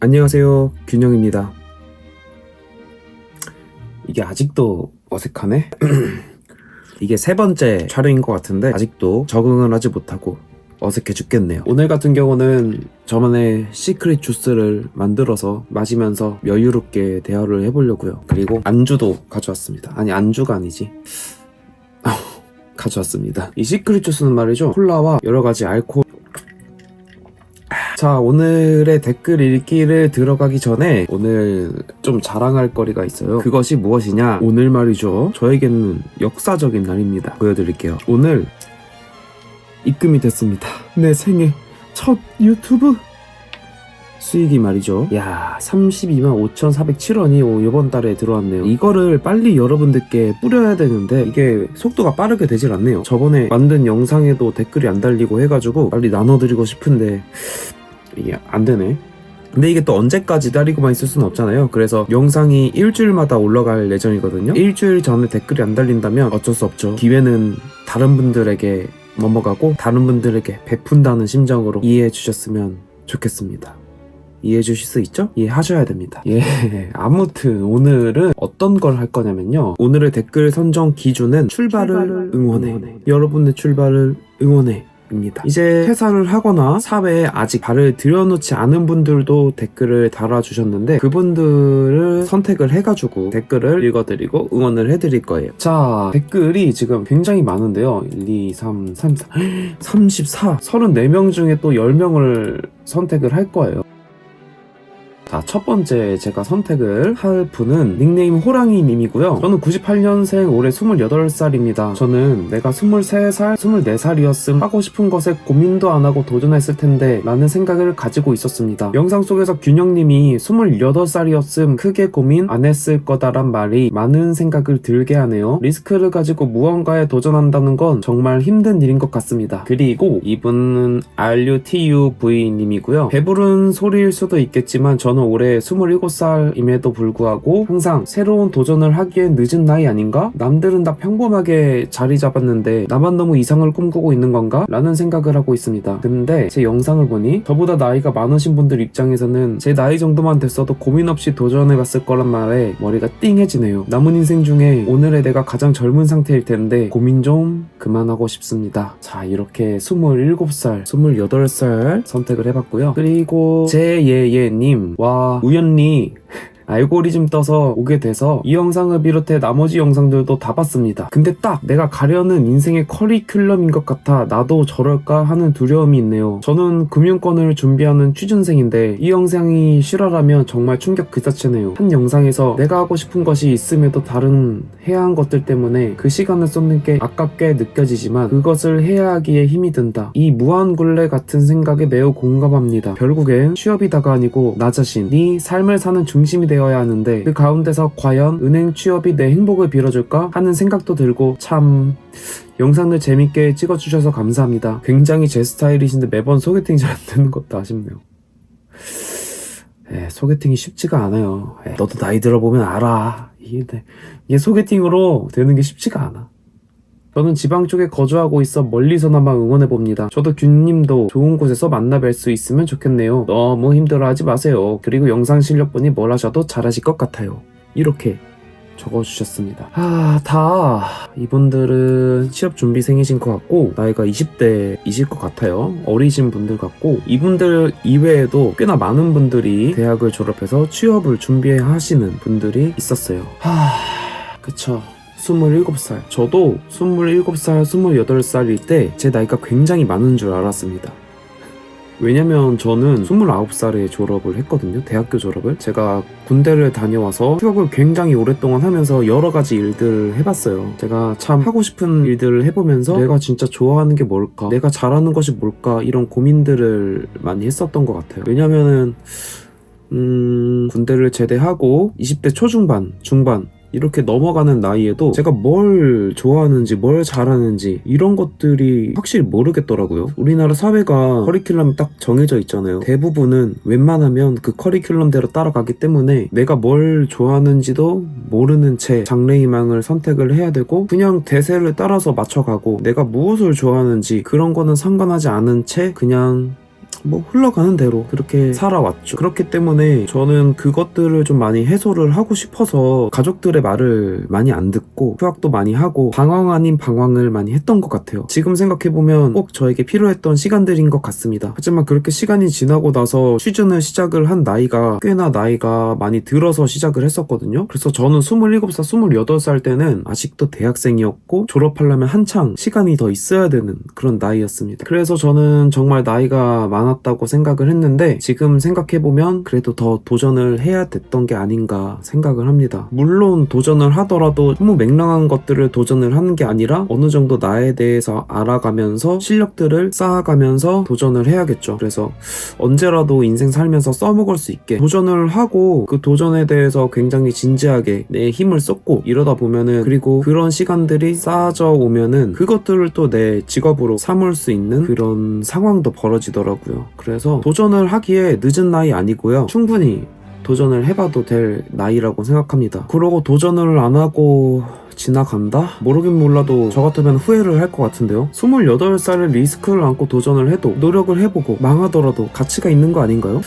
안녕하세요. 균형입니다. 이게 아직도 어색하네? 이게 세 번째 촬영인 것 같은데 아직도 적응을 하지 못하고 어색해 죽겠네요. 오늘 같은 경우는 저만의 시크릿 주스를 만들어서 마시면서 여유롭게 대화를 해보려고요. 그리고 안주도 가져왔습니다. 아니 안주가 아니지. 가져왔습니다. 이 시크릿 주스는 말이죠. 콜라와 여러 가지 알코올 자, 오늘의 댓글 읽기를 들어가기 전에 오늘 좀 자랑할 거리가 있어요. 그것이 무엇이냐? 오늘 말이죠. 저에게는 역사적인 날입니다. 보여드릴게요. 오늘 입금이 됐습니다. 내 생애 첫 유튜브 수익이 말이죠. 야, 32만 5,407원이 이번 달에 들어왔네요. 이거를 빨리 여러분들께 뿌려야 되는데 이게 속도가 빠르게 되질 않네요. 저번에 만든 영상에도 댓글이 안 달리고 해가지고 빨리 나눠드리고 싶은데 이게 안 되네. 근데 이게 또 언제까지 기다리고만 있을 수는 없잖아요. 그래서 영상이 일주일마다 올라갈 예정이거든요. 일주일 전에 댓글이 안 달린다면 어쩔 수 없죠. 기회는 다른 분들에게 넘어가고 다른 분들에게 베푼다는 심정으로 이해해 주셨으면 좋겠습니다. 이해해 주실 수 있죠? 이해하셔야 됩니다. 예. 아무튼 오늘은 어떤 걸 할 거냐면요. 오늘의 댓글 선정 기준은 출발을, 출발을 응원해. 응원해. 여러분의 출발을 응원해. 입니다. 이제 퇴사를 하거나 사회에 아직 발을 들여놓지 않은 분들도 댓글을 달아주셨는데 그분들을 선택을 해가지고 댓글을 읽어드리고 응원을 해드릴 거예요. 자, 댓글이 지금 굉장히 많은데요. 1, 2, 3, 3, 4, 34, 34명 중에 또 10명을 선택을 할 거예요. 자, 첫 번째 제가 선택을 할 분은 닉네임 호랑이님이고요. 저는 98년생 올해 28살입니다. 저는 내가 23살, 24살이었음 하고 싶은 것에 고민도 안 하고 도전했을 텐데 라는 생각을 가지고 있었습니다. 영상 속에서 균형님이 28살이었음 크게 고민 안 했을 거다란 말이 많은 생각을 들게 하네요. 리스크를 가지고 무언가에 도전한다는 건 정말 힘든 일인 것 같습니다. 그리고 이분은 RUTUV님이고요. 배부른 소리일 수도 있겠지만 저는 올해 27살임에도 불구하고 항상 새로운 도전을 하기엔 늦은 나이 아닌가? 남들은 다 평범하게 자리 잡았는데 나만 너무 이상을 꿈꾸고 있는 건가? 라는 생각을 하고 있습니다. 근데 제 영상을 보니 저보다 나이가 많으신 분들 입장에서는 제 나이 정도만 됐어도 고민 없이 도전해봤을 거란 말에 머리가 띵해지네요. 남은 인생 중에 오늘의 내가 가장 젊은 상태일 텐데 고민 좀 그만하고 싶습니다. 자, 이렇게 27살, 28살 선택을 해봤고요. 그리고 제예예님, 와, 우연히 알고리즘 떠서 오게 돼서 이 영상을 비롯해 나머지 영상들도 다 봤습니다. 근데 딱 내가 가려는 인생의 커리큘럼인 것 같아 나도 저럴까 하는 두려움이 있네요. 저는 금융권을 준비하는 취준생인데 이 영상이 실화라면 정말 충격 그 자체네요. 한 영상에서 내가 하고 싶은 것이 있음에도 다른 해야 한 것들 때문에 그 시간을 쏟는 게 아깝게 느껴지지만 그것을 해야 하기에 힘이 든다. 이 무한굴레 같은 생각에 매우 공감합니다. 결국엔 취업이 다가 아니고 나 자신이 삶을 사는 중심이 되어 야 하는데 그 가운데서 과연 은행 취업이 내 행복을 빌어줄까 하는 생각도 들고 참 영상을 재밌게 찍어주셔서 감사합니다. 굉장히 제 스타일이신데 매번 소개팅이 잘 안 되는 것도 아쉽네요. 예, 소개팅이 쉽지가 않아요. 예, 너도 나이 들어보면 알아. 이게, 네. 이게 소개팅으로 되는 게 쉽지가 않아. 저는 지방 쪽에 거주하고 있어 멀리서나마 응원해봅니다. 저도 균님도 좋은 곳에서 만나 뵐 수 있으면 좋겠네요. 너무 힘들어하지 마세요. 그리고 영상 실력 보니 뭘 하셔도 잘하실 것 같아요. 이렇게 적어주셨습니다. 아, 다 이분들은 취업 준비생이신 것 같고 나이가 20대이실 것 같아요. 어리신 분들 같고 이분들 이외에도 꽤나 많은 분들이 대학을 졸업해서 취업을 준비하시는 분들이 있었어요. 하, 그쵸. 27살. 저도 27살, 28살일 때 제 나이가 굉장히 많은 줄 알았습니다. 왜냐면 저는 29살에 졸업을 했거든요. 대학교 졸업을. 제가 군대를 다녀와서 휴학을 굉장히 오랫동안 하면서 여러 가지 일들을 해봤어요. 제가 참 하고 싶은 일들을 해보면서 내가 진짜 좋아하는 게 뭘까? 내가 잘하는 것이 뭘까? 이런 고민들을 많이 했었던 것 같아요. 왜냐면은, 음, 군대를 제대하고 20대 초중반, 중반, 이렇게 넘어가는 나이에도 제가 뭘 좋아하는지 뭘 잘하는지 이런 것들이 확실히 모르겠더라고요. 우리나라 사회가 커리큘럼이 딱 정해져 있잖아요. 대부분은 웬만하면 그 커리큘럼대로 따라가기 때문에 내가 뭘 좋아하는지도 모르는 채 장래희망을 선택을 해야 되고 그냥 대세를 따라서 맞춰가고 내가 무엇을 좋아하는지 그런 거는 상관하지 않은 채 그냥 뭐 흘러가는 대로 그렇게 살아왔죠. 그렇기 때문에 저는 그것들을 좀 많이 해소를 하고 싶어서 가족들의 말을 많이 안 듣고 휴학도 많이 하고 방황 아닌 방황을 많이 했던 것 같아요. 지금 생각해보면 꼭 저에게 필요했던 시간들인 것 같습니다. 하지만 그렇게 시간이 지나고 나서 취준을 시작을 한 나이가 꽤나 나이가 많이 들어서 시작을 했었거든요. 그래서 저는 27살, 28살 때는 아직도 대학생이었고 졸업하려면 한창 시간이 더 있어야 되는 그런 나이였습니다. 그래서 저는 정말 나이가 많 았다고 생각을 했는데 지금 생각해보면 그래도 더 도전을 해야 됐던 게 아닌가 생각을 합니다. 물론 도전을 하더라도 너무 맹랑한 것들을 도전을 하는 게 아니라 어느 정도 나에 대해서 알아가면서 실력들을 쌓아가면서 도전을 해야겠죠. 그래서 언제라도 인생 살면서 써먹을 수 있게 도전을 하고 그 도전에 대해서 굉장히 진지하게 내 힘을 쏟고 이러다 보면은 그리고 그런 시간들이 쌓아져 오면은 그것들을 또 내 직업으로 삼을 수 있는 그런 상황도 벌어지더라고요. 그래서 도전을 하기에 늦은 나이 아니고요. 충분히 도전을 해봐도 될 나이라고 생각합니다. 그러고 도전을 안 하고 지나간다? 모르긴 몰라도 저 같으면 후회를 할 것 같은데요. 28살에 리스크를 안고 도전을 해도 노력을 해보고 망하더라도 가치가 있는 거 아닌가요?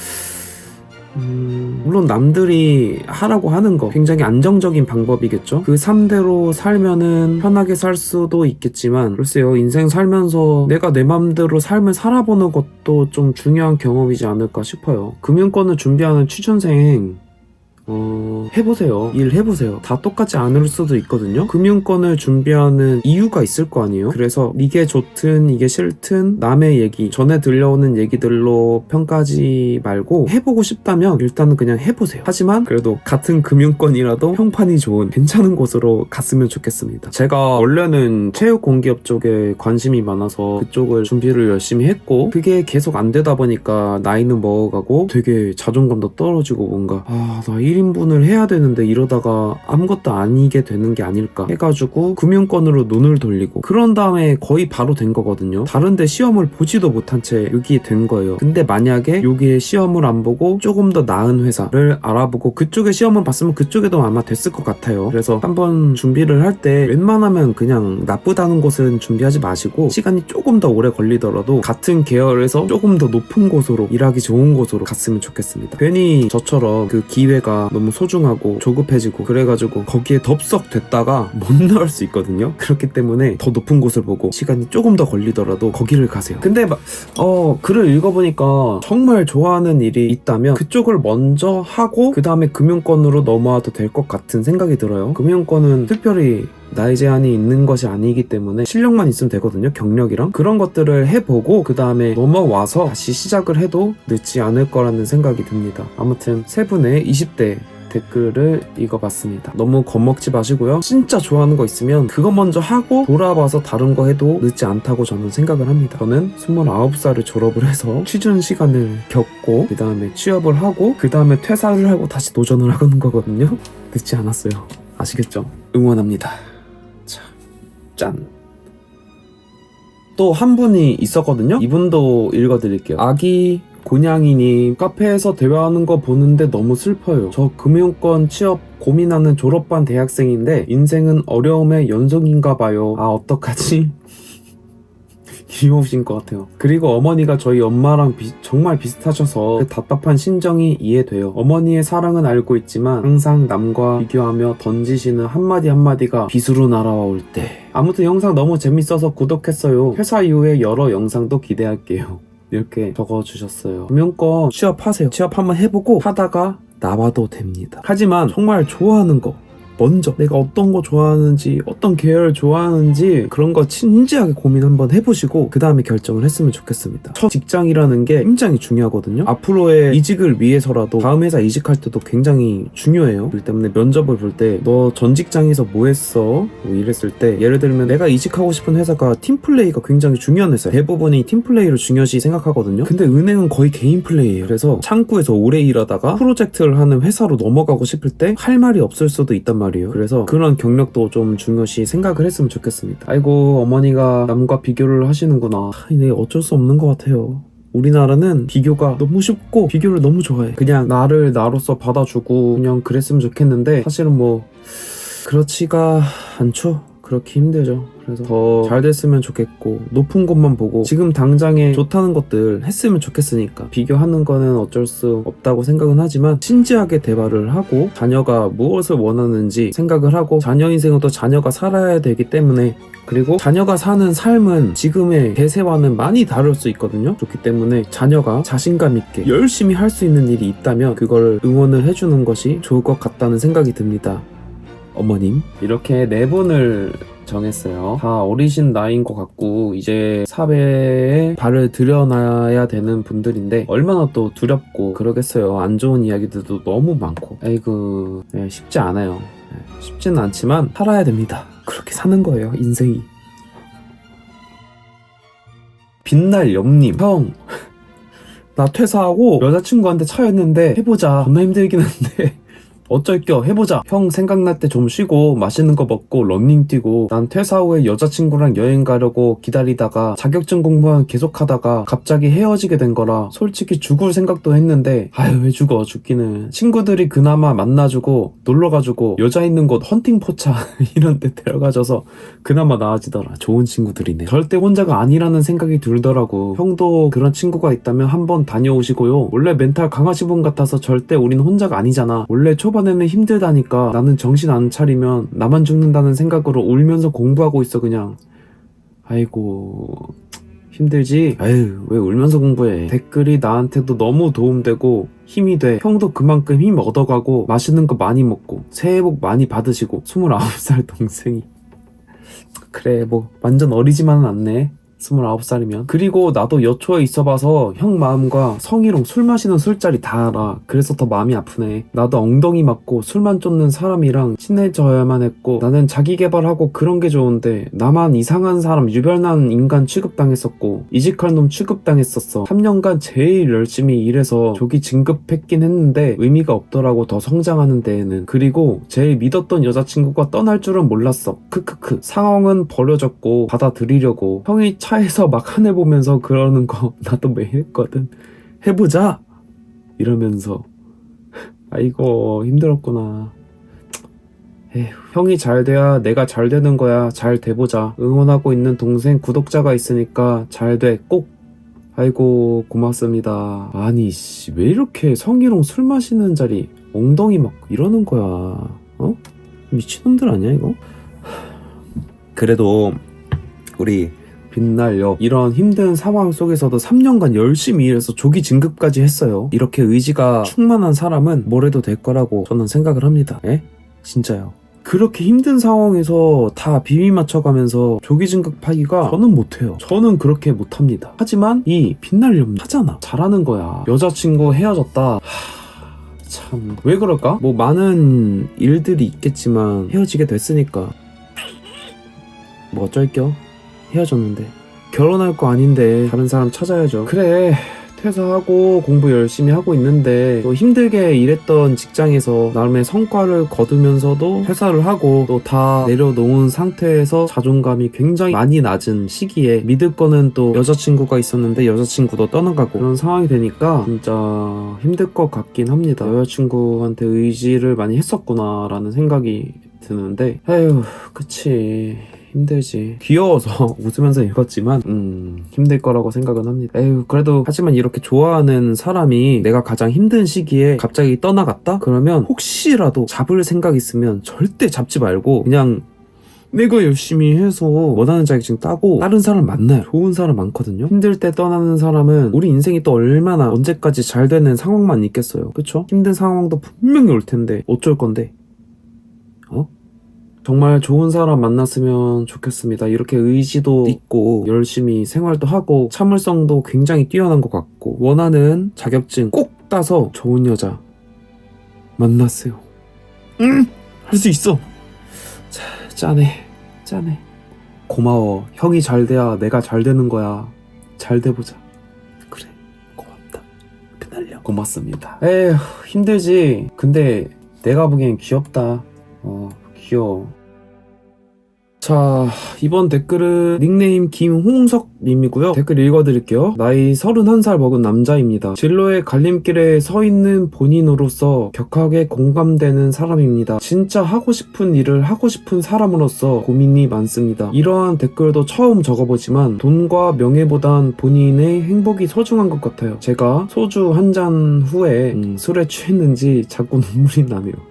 음, 물론 남들이 하라고 하는 거 굉장히 안정적인 방법이겠죠. 그 3대로 살면은 편하게 살 수도 있겠지만 글쎄요 인생 살면서 내가 내 맘대로 삶을 살아보는 것도 좀 중요한 경험이지 않을까 싶어요. 금융권을 준비하는 취준생 어, 해보세요. 일 해보세요. 다 똑같지 않을 수도 있거든요. 금융권을 준비하는 이유가 있을 거 아니에요? 그래서 이게 좋든 이게 싫든 남의 얘기, 전에 들려오는 얘기들로 평가하지 말고 해보고 싶다면 일단은 그냥 해보세요. 하지만 그래도 같은 금융권이라도 평판이 좋은 괜찮은 곳으로 갔으면 좋겠습니다. 제가 원래는 체육 공기업 쪽에 관심이 많아서 그쪽을 준비를 열심히 했고 그게 계속 안 되다 보니까 나이는 먹어가고 되게 자존감도 떨어지고 뭔가 아, 나 1인 분을 해야 되는데 이러다가 아무것도 아니게 되는 게 아닐까 해가지고 금융권으로 눈을 돌리고 그런 다음에 거의 바로 된 거거든요. 다른데 시험을 보지도 못한 채 여기에 된 거예요. 근데 만약에 여기에 시험을 안 보고 조금 더 나은 회사를 알아보고 그쪽에 시험을 봤으면 그쪽에도 아마 됐을 것 같아요. 그래서 한번 준비를 할 때 웬만하면 그냥 나쁘다는 곳은 준비하지 마시고 시간이 조금 더 오래 걸리더라도 같은 계열에서 조금 더 높은 곳으로 일하기 좋은 곳으로 갔으면 좋겠습니다. 괜히 저처럼 그 기회가 너무 소중하고 조급해지고 그래가지고 거기에 덥석 됐다가 못 나올 수 있거든요. 그렇기 때문에 더 높은 곳을 보고 시간이 조금 더 걸리더라도 거기를 가세요. 근데 막 어, 글을 읽어보니까 정말 좋아하는 일이 있다면 그쪽을 먼저 하고 그 다음에 금융권으로 넘어와도 될 것 같은 생각이 들어요. 금융권은 특별히 나이 제한이 있는 것이 아니기 때문에 실력만 있으면 되거든요. 경력이랑 그런 것들을 해보고 그 다음에 넘어와서 다시 시작을 해도 늦지 않을 거라는 생각이 듭니다. 아무튼 세 분의 20대 댓글을 읽어봤습니다. 너무 겁먹지 마시고요. 진짜 좋아하는 거 있으면 그거 먼저 하고 돌아와서 다른 거 해도 늦지 않다고 저는 생각을 합니다. 저는 29살을 졸업을 해서 취준 시간을 겪고 그 다음에 취업을 하고 그 다음에 퇴사를 하고 다시 도전을 하는 거거든요. 늦지 않았어요. 아시겠죠? 응원합니다. 자, 짠. 또 한 분이 있었거든요. 이분도 읽어드릴게요. 아기 곤양이님 카페에서 대화하는 거 보는데 너무 슬퍼요. 저 금융권 취업 고민하는 졸업반 대학생인데 인생은 어려움의 연속인가 봐요. 아 어떡하지? 귀여우신 것 같아요. 그리고 어머니가 저희 엄마랑 비- 정말 비슷하셔서 그 답답한 심정이 이해돼요. 어머니의 사랑은 알고 있지만 항상 남과 비교하며 던지시는 한마디 한마디가 비수로 날아올 때. 아무튼 영상 너무 재밌어서 구독했어요. 회사 이후에 여러 영상도 기대할게요. 이렇게 적어주셨어요. 금융권 취업하세요. 취업 한번 해보고 하다가 나와도 됩니다. 하지만 정말 좋아하는 거 먼저 내가 어떤 거 좋아하는지 어떤 계열 좋아하는지 그런 거 진지하게 고민 한번 해보시고 그 다음에 결정을 했으면 좋겠습니다. 첫 직장이라는 게 굉장히 중요하거든요. 앞으로의 이직을 위해서라도 다음 회사 이직할 때도 굉장히 중요해요. 그렇기 때문에 면접을 볼 때 너 전 직장에서 뭐 했어? 뭐 이랬을 때 예를 들면 내가 이직하고 싶은 회사가 팀플레이가 굉장히 중요한 회사예요. 대부분이 팀플레이를 중요시 생각하거든요. 근데 은행은 거의 개인 플레이예요. 그래서 창구에서 오래 일하다가 프로젝트를 하는 회사로 넘어가고 싶을 때 할 말이 없을 수도 있단 말이에요. 그래서 그런 경력도 좀 중요시 생각을 했으면 좋겠습니다. 아이고 어머니가 남과 비교를 하시는구나. 아, 네 어쩔 수 없는 것 같아요. 우리나라는 비교가 너무 쉽고 비교를 너무 좋아해. 그냥 나를 나로서 받아주고 그냥 그랬으면 좋겠는데 사실은 뭐 그렇지가 않죠. 그렇게 힘들죠. 그래서 더 잘 됐으면 좋겠고 높은 곳만 보고 지금 당장에 좋다는 것들 했으면 좋겠으니까 비교하는 거는 어쩔 수 없다고 생각은 하지만 진지하게 대화를 하고 자녀가 무엇을 원하는지 생각을 하고 자녀 인생은 또 자녀가 살아야 되기 때문에 그리고 자녀가 사는 삶은 지금의 대세와는 많이 다를 수 있거든요. 그렇기 때문에 자녀가 자신감 있게 열심히 할 수 있는 일이 있다면 그걸 응원을 해주는 것이 좋을 것 같다는 생각이 듭니다. 어머님 이렇게 네 분을 정했어요. 다 어리신 나이인 것 같고 이제 사회에 발을 들여놔야 되는 분들인데 얼마나 또 두렵고 그러겠어요. 안 좋은 이야기들도 너무 많고 에이그 네, 쉽지 않아요. 네, 쉽지는 않지만 살아야 됩니다. 그렇게 사는 거예요 인생이. 빛날 염님 형. 나 퇴사하고 여자친구한테 차였는데 해보자 겁나 힘들긴 한데 어쩔 겨 해보자. 형 생각날 때 좀 쉬고 맛있는 거 먹고 런닝 뛰고 난 퇴사 후에 여자친구랑 여행 가려고 기다리다가 자격증 공부만 계속하다가 갑자기 헤어지게 된 거라 솔직히 죽을 생각도 했는데 아유 왜 죽어 죽기는. 친구들이 그나마 만나주고 놀러가지고 여자 있는 곳 헌팅 포차 이런 데 데려가줘서 그나마 나아지더라. 좋은 친구들이네. 절대 혼자가 아니라는 생각이 들더라고. 형도 그런 친구가 있다면 한번 다녀오시고요. 원래 멘탈 강하신 분 같아서 절대 우린 혼자가 아니잖아. 원래 초반 에는 힘들다니까. 나는 정신 안 차리면 나만 죽는다는 생각으로 울면서 공부하고 있어 그냥. 아이고 힘들지? 아유 왜 울면서 공부해? 댓글이 나한테도 너무 도움되고 힘이 돼. 형도 그만큼 힘 얻어가고 맛있는 거 많이 먹고 새해 복 많이 받으시고. 29살 동생이. 그래 뭐 완전 어리지만은 않네 29살이면. 그리고 나도 여초에 있어봐서 형 마음과 성희롱 술 마시는 술자리 다 알아. 그래서 더 마음이 아프네. 나도 엉덩이 맞고 술만 쫓는 사람이랑 친해져야만 했고 나는 자기 개발하고 그런 게 좋은데 나만 이상한 사람 유별난 인간 취급당했었고 이직할 놈 취급당했었어. 3년간 제일 열심히 일해서 조기 진급했긴 했는데 의미가 없더라고 더 성장하는 데에는. 그리고 제일 믿었던 여자친구가 떠날 줄은 몰랐어. 크크크. 상황은 버려졌고 받아들이려고. 형이 차에서 막 하늘 보면서 그러는 거 나도 매일 했거든. 해보자! 이러면서. 아이고 힘들었구나. 에휴 형이 잘 돼야 내가 잘 되는 거야. 잘 돼보자. 응원하고 있는 동생 구독자가 있으니까 잘 돼 꼭. 아이고 고맙습니다. 아니 씨 왜 이렇게 성희롱 술 마시는 자리 엉덩이 막 이러는 거야? 어? 미친놈들 아니야 이거? 그래도 우리 빛날려 이런 힘든 상황 속에서도 3년간 열심히 일해서 조기 진급까지 했어요. 이렇게 의지가 충만한 사람은 뭘 해도 될 거라고 저는 생각을 합니다. 예? 진짜요. 그렇게 힘든 상황에서 다 비비 맞춰가면서 조기 진급하기가 저는 못해요. 저는 그렇게 못합니다. 하지만 이 빛날렴 하잖아. 잘하는 거야. 여자친구 헤어졌다. 참왜 그럴까? 뭐 많은 일들이 있겠지만 헤어지게 됐으니까 뭐 어쩔 겨 헤어졌는데. 결혼할 거 아닌데 다른 사람 찾아야죠. 그래 퇴사하고 공부 열심히 하고 있는데 또 힘들게 일했던 직장에서 나름의 성과를 거두면서도 퇴사를 하고 또 다 내려놓은 상태에서 자존감이 굉장히 많이 낮은 시기에 믿을 거는 또 여자친구가 있었는데 여자친구도 떠나가고 그런 상황이 되니까 진짜 힘들 것 같긴 합니다. 여자친구한테 의지를 많이 했었구나 라는 생각이 드는데. 에휴 그치 힘들지. 귀여워서 웃으면서 읽었지만, 음, 힘들 거라고 생각은 합니다. 에휴, 그래도, 하지만 이렇게 좋아하는 사람이 내가 가장 힘든 시기에 갑자기 떠나갔다? 그러면 혹시라도 잡을 생각 있으면 절대 잡지 말고, 그냥 내가 열심히 해서 원하는 자격증 따고 다른 사람 만나요. 좋은 사람 많거든요. 힘들 때 떠나는 사람은 우리 인생이 또 얼마나 언제까지 잘 되는 상황만 있겠어요. 그쵸? 힘든 상황도 분명히 올 텐데 어쩔 건데. 어? 정말 좋은 사람 만났으면 좋겠습니다. 이렇게 의지도 있고 열심히 생활도 하고 참을성도 굉장히 뛰어난 것 같고 원하는 자격증 꼭 따서 좋은 여자 만났어요. 응, 할 수 있어. 자, 짠해, 짠해. 고마워. 형이 잘 돼야 내가 잘 되는 거야. 잘 돼보자. 그래, 고맙다. 그날려. 고맙습니다. 에휴, 힘들지. 근데 내가 보기엔 귀엽다. 어, 귀여워. 자, 이번 댓글은 닉네임 김홍석님이고요. 댓글 읽어드릴게요. 나이 31살 먹은 남자입니다. 진로의 갈림길에 서 있는 본인으로서 격하게 공감되는 사람입니다. 진짜 하고 싶은 일을 하고 싶은 사람으로서 고민이 많습니다. 이러한 댓글도 처음 적어보지만 돈과 명예보단 본인의 행복이 소중한 것 같아요. 제가 소주 한 잔 후에 음, 술에 취했는지 자꾸 눈물이 나네요.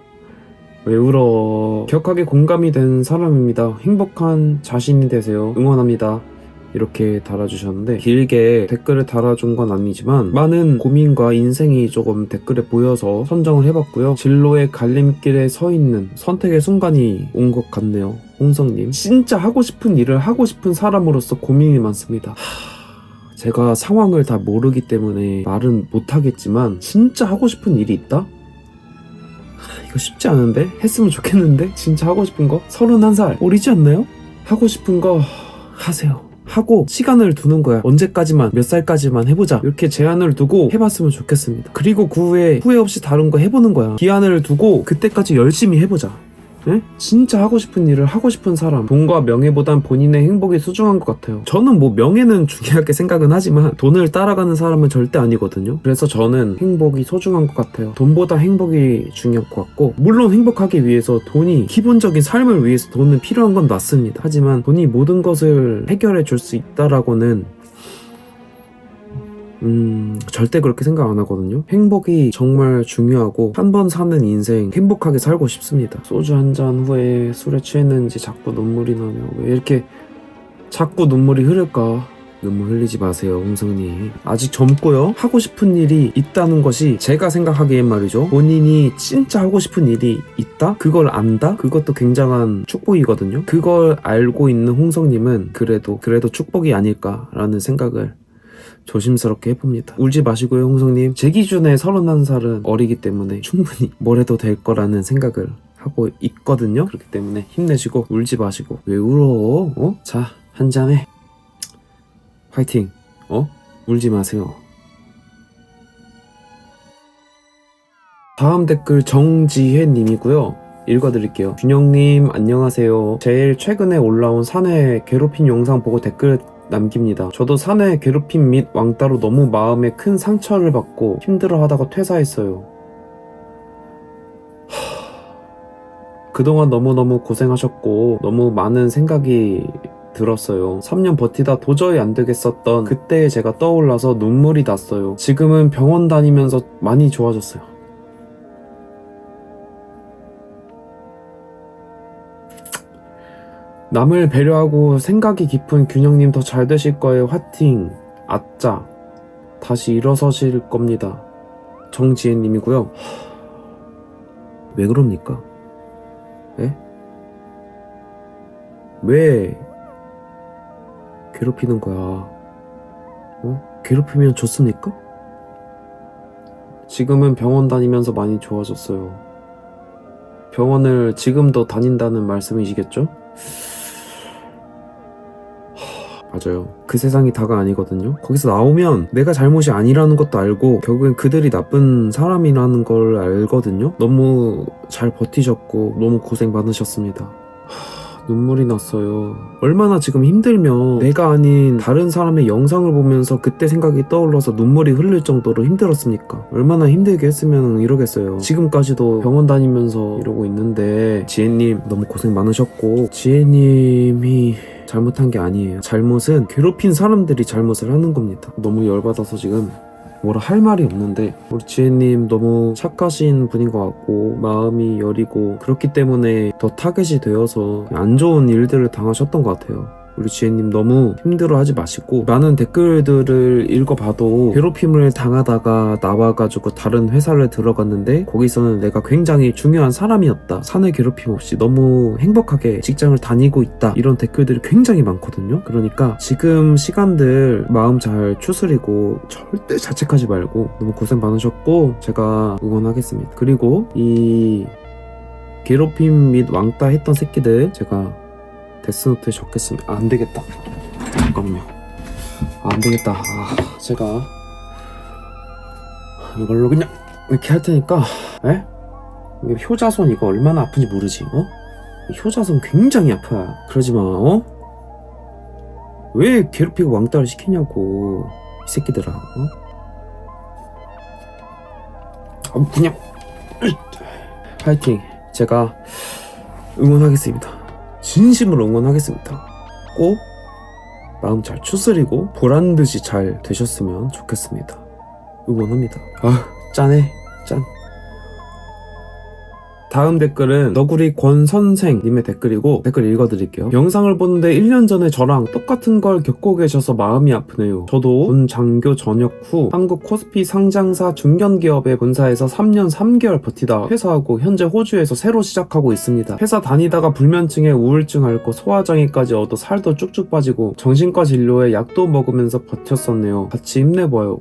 왜 울어? 격하게 공감이 된 사람입니다. 행복한 자신이 되세요. 응원합니다. 이렇게 달아주셨는데 길게 댓글을 달아준 건 아니지만 많은 고민과 인생이 조금 댓글에 보여서 선정을 해봤고요. 진로의 갈림길에 서 있는 선택의 순간이 온 것 같네요. 홍성님 진짜 하고 싶은 일을 하고 싶은 사람으로서 고민이 많습니다. 하, 제가 상황을 다 모르기 때문에 말은 못하겠지만 진짜 하고 싶은 일이 있다? 이거 쉽지 않은데? 했으면 좋겠는데? 진짜 하고 싶은 거? 31살 어리지 않나요? 하고 싶은 거 하세요. 하고 시간을 두는 거야. 언제까지만 몇 살까지만 해보자. 이렇게 제한을 두고 해봤으면 좋겠습니다. 그리고 그 후에 후회 없이 다른 거 해보는 거야. 기한을 두고 그때까지 열심히 해보자. 예? 진짜 하고 싶은 일을 하고 싶은 사람. 돈과 명예보단 본인의 행복이 소중한 것 같아요. 저는 뭐 명예는 중요하게 생각은 하지만 돈을 따라가는 사람은 절대 아니거든요. 그래서 저는 행복이 소중한 것 같아요. 돈보다 행복이 중요한 것 같고 물론 행복하기 위해서 돈이 기본적인 삶을 위해서 돈은 필요한 건 맞습니다. 하지만 돈이 모든 것을 해결해 줄 수 있다라고는 음, 절대 그렇게 생각 안 하거든요. 행복이 정말 중요하고, 한 번 사는 인생 행복하게 살고 싶습니다. 소주 한 잔 후에 술에 취했는지 자꾸 눈물이 나며, 왜 이렇게 자꾸 눈물이 흐를까? 눈물 흘리지 마세요, 홍성님. 아직 젊고요. 하고 싶은 일이 있다는 것이 제가 생각하기엔 말이죠. 본인이 진짜 하고 싶은 일이 있다? 그걸 안다? 그것도 굉장한 축복이거든요. 그걸 알고 있는 홍성님은 그래도, 그래도 축복이 아닐까라는 생각을 조심스럽게 해봅니다. 울지 마시고요, 홍성님. 제 기준에 31살은 어리기 때문에 충분히 뭘 해도 될 거라는 생각을 하고 있거든요. 그렇기 때문에 힘내시고 울지 마시고 왜 울어? 어? 자, 한 잔해. 화이팅. 어? 울지 마세요. 다음 댓글 정지혜 님이고요. 읽어드릴게요. 균영님, 안녕하세요. 제일 최근에 올라온 사내 괴롭힌 영상 보고 댓글 남깁니다. 저도 사내 괴롭힘 및 왕따로 너무 마음에 큰 상처를 받고 힘들어 하다가 퇴사했어요. 하... 그동안 너무너무 고생하셨고 너무 많은 생각이 들었어요. 3년 버티다 도저히 안 되겠었던 그때 제가 떠올라서 눈물이 났어요. 지금은 병원 다니면서 많이 좋아졌어요. 남을 배려하고 생각이 깊은 균형님 더 잘 되실 거예요. 화팅. 아짜. 다시 일어서실 겁니다. 정지혜님이고요. 왜 그럽니까? 예? 왜 괴롭히는 거야? 어? 괴롭히면 좋습니까? 지금은 병원 다니면서 많이 좋아졌어요. 병원을 지금도 다닌다는 말씀이시겠죠? 맞아요. 그 세상이 다가 아니거든요. 거기서 나오면 내가 잘못이 아니라는 것도 알고 결국엔 그들이 나쁜 사람이라는 걸 알거든요. 너무 잘 버티셨고 너무 고생 많으셨습니다. 하, 눈물이 났어요. 얼마나 지금 힘들면 내가 아닌 다른 사람의 영상을 보면서 그때 생각이 떠올라서 눈물이 흐를 정도로 힘들었습니까? 얼마나 힘들게 했으면 이러겠어요. 지금까지도 병원 다니면서 이러고 있는데 지혜님 너무 고생 많으셨고 지혜님이 잘못한 게 아니에요. 잘못은 괴롭힌 사람들이 잘못을 하는 겁니다. 너무 열받아서 지금 뭐라 할 말이 없는데 우리 지혜님 너무 착하신 분인 것 같고 마음이 여리고 그렇기 때문에 더 타겟이 되어서 안 좋은 일들을 당하셨던 것 같아요. 우리 지혜님 너무 힘들어하지 마시고 많은 댓글들을 읽어봐도 괴롭힘을 당하다가 나와가지고 다른 회사를 들어갔는데 거기서는 내가 굉장히 중요한 사람이었다. 사내 괴롭힘 없이 너무 행복하게 직장을 다니고 있다. 이런 댓글들이 굉장히 많거든요. 그러니까 지금 시간들 마음 잘 추스리고 절대 자책하지 말고 너무 고생 많으셨고 제가 응원하겠습니다. 그리고 이 괴롭힘 및 왕따 했던 새끼들 제가 데스노트에 적겠습니다. 아, 안 되겠다. 잠깐만요. 아, 안 되겠다. 아, 제가 이걸로 그냥 이렇게 할 테니까, 에? 이게 효자손 이거 얼마나 아픈지 모르지, 어? 효자손 굉장히 아파. 그러지 마, 어? 왜 괴롭히고 왕따를 시키냐고. 이 새끼들아, 어? 아, 그냥. 파이팅. 제가 응원하겠습니다. 진심으로 응원하겠습니다. 꼭 마음 잘 추스리고 보란 듯이 잘 되셨으면 좋겠습니다. 응원합니다. 아, 짠해. 짠. 다음 댓글은 너구리 권 선생님의 댓글이고 댓글 읽어드릴게요. 영상을 보는데 1년 전에 저랑 똑같은 걸 겪고 계셔서 마음이 아프네요. 저도 군 장교 전역 후 한국 코스피 상장사 중견기업의 본사에서 3년 3개월 버티다 회사하고 현재 호주에서 새로 시작하고 있습니다. 회사 다니다가 불면증에 우울증 앓고 소화장애까지 얻어 살도 쭉쭉 빠지고 정신과 진료에 약도 먹으면서 버텼었네요. 같이 힘내봐요.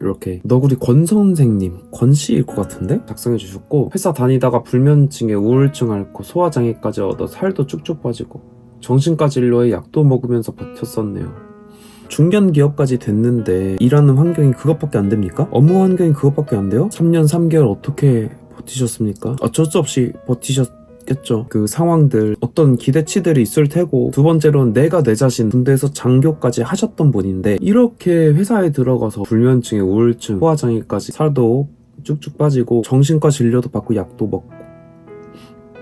이렇게 너구리 권 선생님 권 씨일 것 같은데 작성해 주셨고 회사 다니다가 불면증에 우울증 앓고 소화장애까지 얻어 살도 쭉쭉 빠지고 정신과 진료에 약도 먹으면서 버텼었네요. 중견 기업까지 됐는데 일하는 환경이 그것밖에 안 됩니까? 업무 환경이 그것밖에 안 돼요? 3년 3개월 어떻게 버티셨습니까? 어쩔 수 없이 버티셨 겠죠. 그 상황들 어떤 기대치들이 있을 테고 두 번째로는 내가 내 자신 군대에서 장교까지 하셨던 분인데 이렇게 회사에 들어가서 불면증에 우울증, 소화장애까지 살도 쭉쭉 빠지고 정신과 진료도 받고 약도 먹고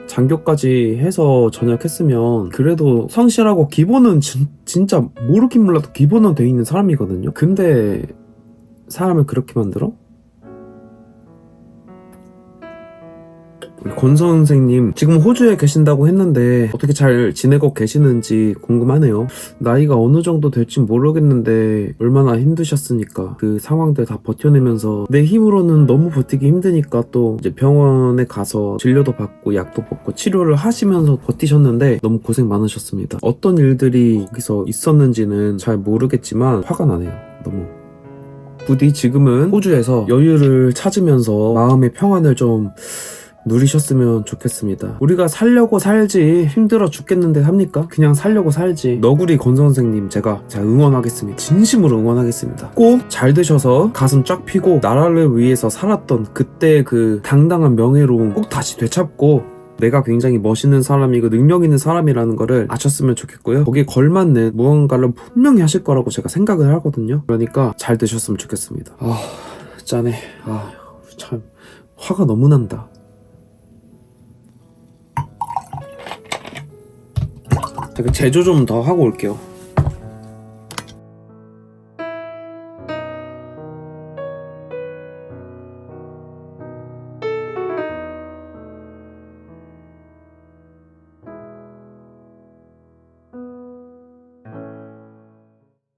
장교까지 해서 전역했으면 그래도 성실하고 기본은 진, 진짜 모르긴 몰라도 기본은 돼 있는 사람이거든요. 근데 사람을 그렇게 만들어? 우리 권 선생님 지금 호주에 계신다고 했는데 어떻게 잘 지내고 계시는지 궁금하네요. 나이가 어느 정도 될지 모르겠는데 얼마나 힘드셨으니까 그 상황들 다 버텨내면서 내 힘으로는 너무 버티기 힘드니까 또 이제 병원에 가서 진료도 받고 약도 먹고 치료를 하시면서 버티셨는데 너무 고생 많으셨습니다. 어떤 일들이 거기서 있었는지는 잘 모르겠지만 화가 나네요. 너무. 부디 지금은 호주에서 여유를 찾으면서 마음의 평안을 좀 누리셨으면 좋겠습니다. 우리가 살려고 살지 힘들어 죽겠는데 삽니까? 그냥 살려고 살지. 너구리 권 선생님 제가 자 응원하겠습니다. 진심으로 응원하겠습니다. 꼭 잘 되셔서 가슴 쫙 펴고 나라를 위해서 살았던 그때 그 당당한 명예로움 꼭 다시 되찾고 내가 굉장히 멋있는 사람이고 능력 있는 사람이라는 거를 아셨으면 좋겠고요. 거기에 걸맞는 무언가를 분명히 하실 거라고 제가 생각을 하거든요. 그러니까 잘 되셨으면 좋겠습니다. 아 짠해. 아 참 화가 너무 난다. 제조 좀 더 하고 올게요.